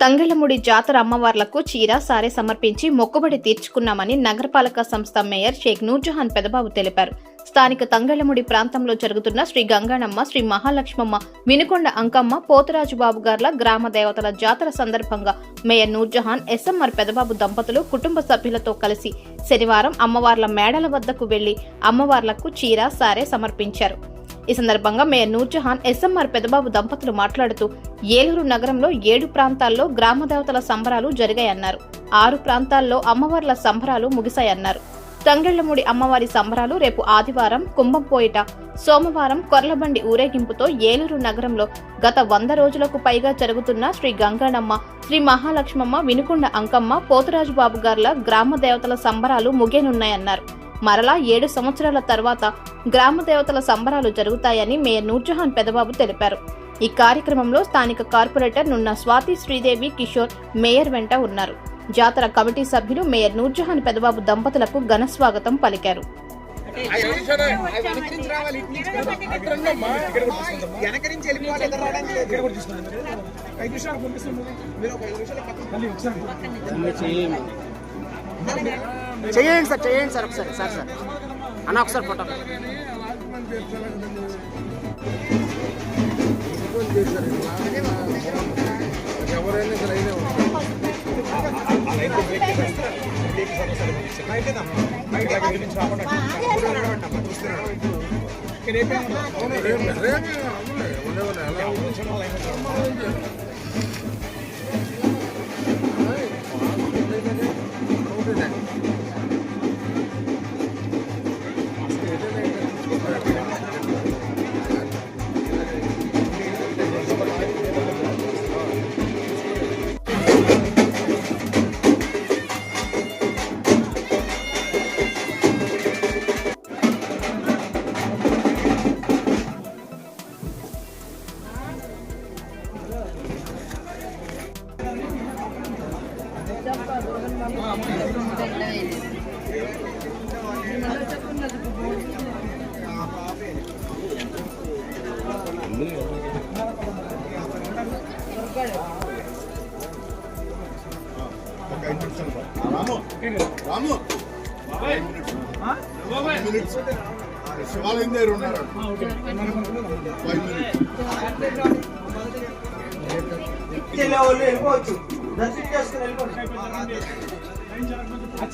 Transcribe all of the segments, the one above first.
తంగెళ్ళముడి జాతర అమ్మవార్లకు చీర సారే సమర్పించి మొక్కుబడి తీర్చుకున్నామని నగరపాలక సంస్థ మేయర్ షేక్ నూర్జహాన్ పెదబాబు తెలిపారు. స్థానిక తంగెళ్ళముడి ప్రాంతంలో జరుగుతున్న శ్రీ గంగాణమ్మ శ్రీ మహాలక్ష్మమ్మ వినుకొండ అంకమ్మ పోతరాజు బాబు గార్ల గ్రామ దేవతల జాతర సందర్భంగా మేయర్ నూర్జహాన్ ఎస్ఎంఆర్ పెదబాబు దంపతులు కుటుంబ సభ్యులతో కలిసి శనివారం అమ్మవార్ల మేడల వద్దకు వెళ్ళి అమ్మవార్లకు చీర సారే సమర్పించారు. ఈ సందర్భంగా మేయర్ నూర్జహాన్ ఎస్ఎంఆర్ పెదబాబు దంపతులు మాట్లాడుతూ ఏలూరు నగరంలో ఏడు ప్రాంతాల్లో గ్రామ దేవతల సంబరాలు జరిగాయన్నారు. ఆరు ప్రాంతాల్లో అమ్మవార్ల సంబరాలు ముగిశాయన్నారు. తంగెళ్ళమూడి అమ్మవారి సంబరాలు రేపు ఆదివారం కుంభంపోయిట సోమవారం కొర్లబండి ఊరేగింపుతో ఏలూరు నగరంలో గత వంద రోజులకు పైగా జరుగుతున్న శ్రీ గంగానమ్మ శ్రీ మహాలక్ష్మమ్మ వినుకొండ అంకమ్మ పోతురాజు బాబు గార్ల గ్రామ దేవతల సంబరాలు ముగియనున్నాయన్నారు. మరలా ఏడు సంవత్సరాల తర్వాత గ్రామ దేవతల సంబరాలు జరుగుతాయని మేయర్ నూర్జహాన్ పెదబాబు తెలిపారు. ఈ కార్యక్రమంలో స్థానిక కార్పొరేటర్ నున్న స్వాతి శ్రీదేవి కిషోర్ మేయర్ వెంట ఉన్నారు. జాతర కమిటీ సభ్యులు మేయర్ నూర్జహాన్ పెదబాబు దంపతులకు ఘన స్వాగతం పలికారు. వెళ్ళిపోవాలి చేయండి సార్ చేయండి సార్ ఒకసారి సార్ సార్. అన్న ఒకసారి ఫోటో ఎవరైనా సరే అయినా రాము రాము మినిట్స్ శివాలయం దగ్గర ఉన్నారు ఫైవ్ మినిట్స్ వెళ్ళిపోవచ్చు దర్శనం చేసుకుని వెళ్ళిపోవచ్చు ఆ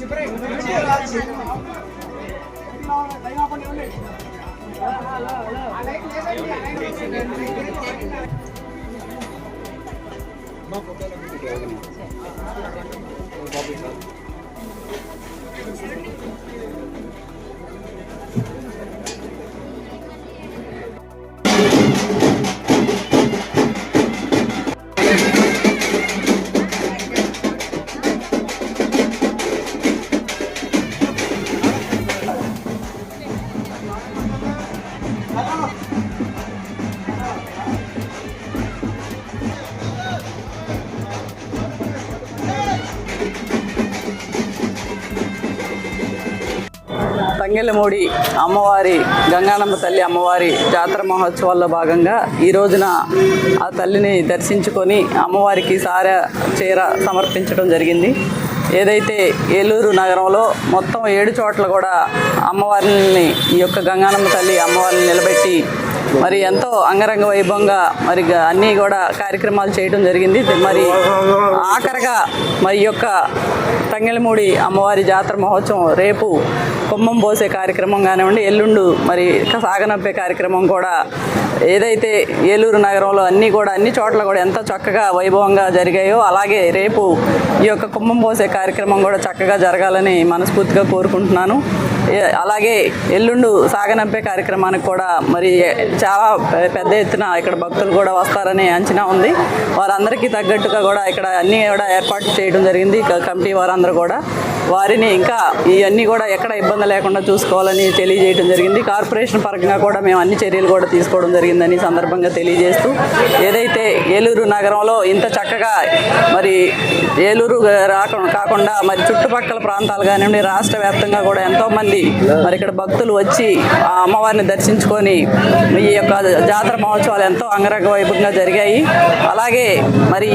తంగెళ్ళమూడి అమ్మవారి గంగానమ్మ తల్లి అమ్మవారి జాతర మహోత్సవాల్లో భాగంగా ఈ రోజున ఆ తల్లిని దర్శించుకొని అమ్మవారికి సార చీర సమర్పించడం జరిగింది. ఏదైతే ఏలూరు నగరంలో మొత్తం ఏడు చోట్ల కూడా అమ్మవారిని ఈ యొక్క గంగానమ్మ తల్లి అమ్మవారిని నిలబెట్టి మరి ఎంతో అంగరంగ వైభవంగా మరి అన్నీ కూడా కార్యక్రమాలు చేయడం జరిగింది. మరి ఆఖరిగా మరి యొక్క తంగెలమూడి అమ్మవారి జాతర మహోత్సవం రేపు కుంభం పోసే కార్యక్రమం కానివ్వండి ఎల్లుండు మరి సాగనంపే కార్యక్రమం కూడా ఏదైతే ఏలూరు నగరంలో అన్నీ కూడా అన్ని చోట్ల కూడా ఎంతో చక్కగా వైభవంగా జరిగాయో అలాగే రేపు ఈ యొక్క కుంభం పోసే కార్యక్రమం కూడా చక్కగా జరగాలని మనస్ఫూర్తిగా కోరుకుంటున్నాను. అలాగే ఎల్లుండు సాగనంపే కార్యక్రమానికి కూడా మరి చాలా పెద్ద ఎత్తున ఇక్కడ భక్తులు కూడా వస్తారని అంచనా ఉంది. వారందరికీ తగ్గట్టుగా కూడా ఇక్కడ అన్నీ కూడా ఏర్పాటు చేయడం జరిగింది. కమిటీ వారందరూ కూడా. వారిని ఇంకా ఇవన్నీ కూడా ఎక్కడ ఇబ్బంది లేకుండా చూసుకోవాలని తెలియజేయడం జరిగింది. కార్పొరేషన్ పరంగా కూడా మేము అన్ని చర్యలు కూడా తీసుకోవడం జరిగిందని సందర్భంగా తెలియజేస్తూ ఏదైతే ఏలూరు నగరంలో ఇంత చక్కగా మరి ఏలూరు రాక కాకుండా మరి చుట్టుపక్కల ప్రాంతాలు కానివ్వండి రాష్ట్ర వ్యాప్తంగా కూడా ఎంతోమంది మరి ఇక్కడ భక్తులు వచ్చి ఆ అమ్మవారిని దర్శించుకొని ఈ యొక్క జాతర మహోత్సవాలు ఎంతో అంగరంగ వైభవంగా జరిగాయి. అలాగే మరి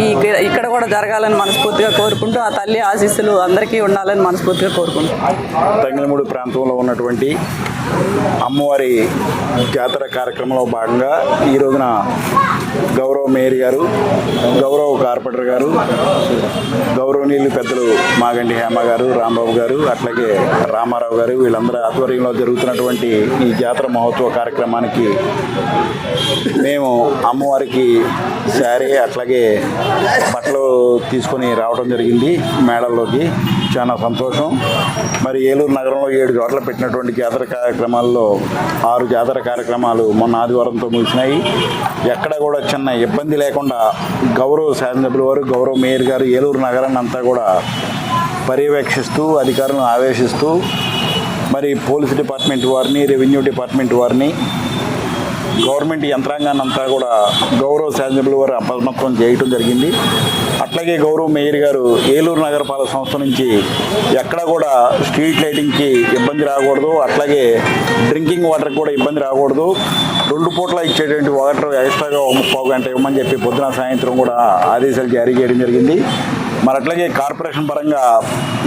ఇక్కడ కూడా జరగాలని మనస్ఫూర్తిగా కోరుకుంటూ ఆ తల్లి ఆశీస్సులు అందరికీ ఉండాలని మనస్ఫూర్తిగా కోరుకుంటున్నాను తంగిలమూడి ప్రాంతంలో ఉన్నటువంటి అమ్మవారి జాతర కార్యక్రమంలో భాగంగా ఈ రోజున గౌరవ మేయర్ గారు గౌరవ కార్పొరేటర్ గారు గౌరవనీయులు పెద్దలు మాగంటి హేమ గారు రాంబాబు గారు అట్లాగే రామారావు గారు వీళ్ళందరూ ఆధ్వర్యంలో జరుగుతున్నటువంటి ఈ జాతర మహోత్సవ కార్యక్రమానికి మేము అమ్మవారికి శారీ అట్లాగే బట్టలు తీసుకొని రావడం జరిగింది మేడల్లోకి చాలా సంతోషం. మరి ఏలూరు నగరంలో ఏడు చోట్ల పెట్టినటువంటి జాతర కార్యక్రమాల్లో ఆరు జాతర కార్యక్రమాలు మొన్న ఆదివారంతో ముగిసినాయి. ఎక్కడ కూడా చిన్న ఇబ్బంది లేకుండా గౌరవ శాసనసభ్యుల వారు గౌరవ మేయర్ గారు ఏలూరు నగరాన్ని అంతా కూడా పర్యవేక్షిస్తూ అధికారులను ఆవేశిస్తూ మరి పోలీస్ డిపార్ట్మెంట్ వారిని రెవెన్యూ డిపార్ట్మెంట్ వారిని గవర్నమెంట్ యంత్రాంగాన్ని అంతా కూడా గౌరవ శాసనసభ్యుల వారు అప్రమత్తం చేయటం జరిగింది. అట్లాగే గౌరవ మేయర్ గారు ఏలూరు నగరపాలక సంస్థ నుంచి ఎక్కడ కూడా స్ట్రీట్ లైటింగ్కి ఇబ్బంది రాకూడదు అట్లాగే డ్రింకింగ్ వాటర్ కూడా ఇబ్బంది రాకూడదు. రెండు పూట్ల ఇచ్చేటువంటి వాటర్ ఎక్స్ట్రాగా ఒక ముప్పై గంట ఇవ్వమని చెప్పి పొద్దున సాయంత్రం కూడా ఆదేశాలు జారీ చేయడం జరిగింది. మరి అట్లాగే కార్పొరేషన్ పరంగా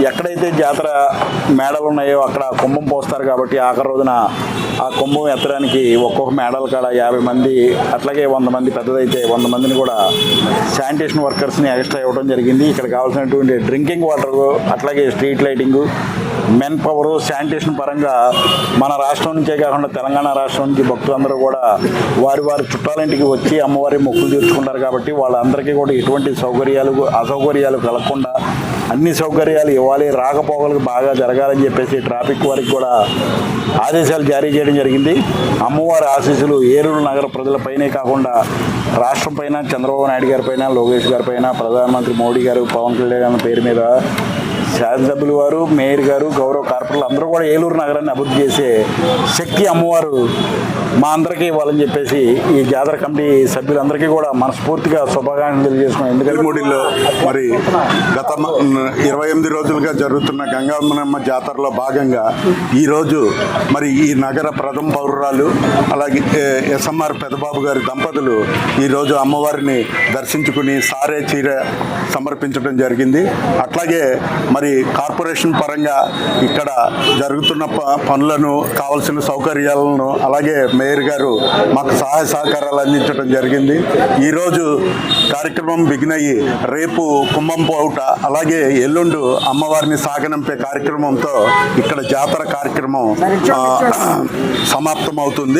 ఎక్కడైతే జాతర మేడలు ఉన్నాయో అక్కడ కుంభం పోస్తారు కాబట్టి ఆఖరి రోజున ఆ కుంభం ఎత్తడానికి ఒక్కొక్క మేడల కాడ యాభై మంది అట్లాగే వంద మంది పెద్దదైతే వంద మందిని కూడా శానిటేషన్ వర్కర్స్ని ఎక్స్ట్రా ఇవ్వడం జరిగింది. ఇక్కడ కావాల్సినటువంటి డ్రింకింగ్ వాటర్ అట్లాగే street lighting men power sanitation పరంగా మన రాష్ట్రం నుంచే కాకుండా తెలంగాణ రాష్ట్రం నుంచి భక్తులందరూ కూడా వారి వారి చుట్టాలింటికి వచ్చి అమ్మవారి మొక్కులు తీర్చుకుంటారు కాబట్టి వాళ్ళందరికీ కూడా ఎటువంటి సౌకర్యాలు అసౌకర్యాలు కలగకుండా అన్ని సౌకర్యాలు ఇవ్వాలి. రాకపోకలకు బాగా జరగాలని చెప్పేసి ట్రాఫిక్ వారికి కూడా ఆదేశాలు జారీ చేయడం జరిగింది. అమ్మవారి ఆశీస్సులు ఏలూరు నగర ప్రజలపైనే కాకుండా రాష్ట్రం పైన చంద్రబాబు నాయుడు గారి పైన లోకేష్ గారి పైన ప్రధానమంత్రి మోడీ గారు పవన్ కళ్యాణ్ పేరు మీద శాసనసభ్యులు వారు మేయర్ గారు గౌరవ కార్పొరేటర్లు అందరూ కూడా ఏలూరు నగరాన్ని అభివృద్ధి చేసే శక్తి అమ్మవారు మా అందరికీ ఇవ్వాలని చెప్పేసి ఈ జాతర కమిటీ సభ్యులందరికీ కూడా మనస్ఫూర్తిగా శుభాకాంక్షలు తెలియజేసుకున్నాం ఎందుకంటే వెలుముడిలో మరి గత ఇరవై ఎనిమిది రోజులుగా జరుగుతున్న గంగామనమ్మ జాతరలో భాగంగా ఈరోజు మరి ఈ నగర ప్రథమ పౌరురాలు అలాగే ఎస్ఎంఆర్ పెదబాబు గారి దంపతులు ఈరోజు అమ్మవారిని దర్శించుకుని సారే చీర సమర్పించడం జరిగింది. అట్లాగే మరి కార్పొరేషన్ పరంగా ఇక్కడ జరుగుతున్న ప- పనులను కావలసిన సౌకర్యాలను అలాగే మేయర్ గారు మాకు సహాయ సహకారాలు అందించడం జరిగింది. ఈరోజు కార్యక్రమం బిగినయ్యి రేపు కుంభం పోవుట అలాగే ఎల్లుండు అమ్మవారిని సాగనంపే కార్యక్రమంతో ఇక్కడ జాతర కార్యక్రమం సమాప్తం అవుతుంది